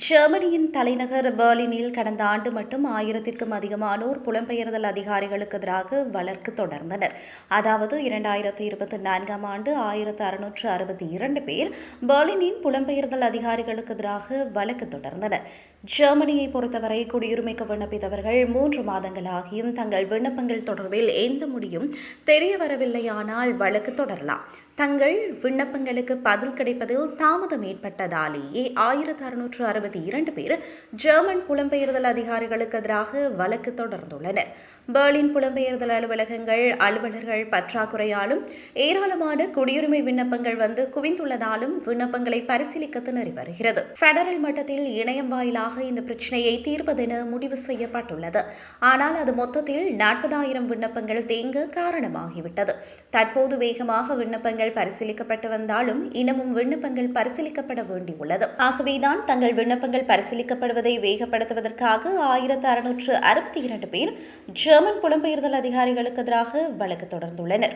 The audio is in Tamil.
ஜெர்மனியின் தலைநகர் பெர்லினில் கடந்த ஆண்டு மட்டும் ஆயிரத்திற்கும் அதிகமானோர் புலம்பெயர்தல் அதிகாரிகளுக்கு எதிராக வழக்கு தொடர்ந்தனர். அதாவது இரண்டாயிரத்தி இருபத்தி நான்காம் ஆண்டு ஆயிரத்து அறுநூற்று அறுபத்தி இரண்டு பேர் பெர்லினின் புலம்பெயர்தல் அதிகாரிகளுக்கு எதிராக வழக்கு தொடர்ந்தனர். ஜெர்மனியை பொறுத்தவரை குடியுரிமைக்கு விண்ணப்பித்தவர்கள் மூன்று மாதங்களாகியும் தங்கள் விண்ணப்பங்கள் தொடர்பில் எந்த முடியும் தெரிய வரவில்லையானால் வழக்கு தொடரலாம். தங்கள் விண்ணப்பங்களுக்கு பதில் கிடைப்பதில் தாமதம் ஏற்பட்டதாலேயே ஆயிரத்து அறுநூற்று அறுபத்தி இரண்டு பேர் ஜெர்மன் புலம்பெயர்தல் அதிகாரிகளுக்கு எதிராக வழக்கு தொடர்ந்துள்ளனர். பெர்லின் புலம்பெயர்தல் அலுவலகங்கள் அலுவலர்கள் பற்றாக்குறையாலும் ஏராளமான குடியுரிமை விண்ணப்பங்கள் வந்து குவிந்துள்ளதாலும் விண்ணப்பங்களை பரிசீலிக்க திணறி வருகிறது. பெடரல் மட்டத்தில் இணையம் வாயிலாக இந்த பிரச்சனையை தீர்ப்பதென முடிவு செய்யப்பட்டுள்ளது. ஆனால் அது மொத்தத்தில் நாற்பதாயிரம் விண்ணப்பங்கள் தேங்க காரணமாகிவிட்டது. தற்போது வேகமாக விண்ணப்பங்கள் பரிசீலிக்கப்பட்டு வந்தாலும் இன்னமும் விண்ணப்பங்கள் பரிசீலிக்கப்பட வேண்டியுள்ளது. ஆகவேதான் தங்கள் விண்ணப்ப விண்ணப்பங்கள் பரிசீலிக்கப்படுவதை வேகப்படுத்துவதற்காக ஆயிரத்து அறுநூற்று அறுபத்தி இரண்டு பேர் ஜெர்மன் புலம்பெயர்தல் அதிகாரிகளுக்கு எதிராக வழக்கு தொடர்ந்துள்ளனர்.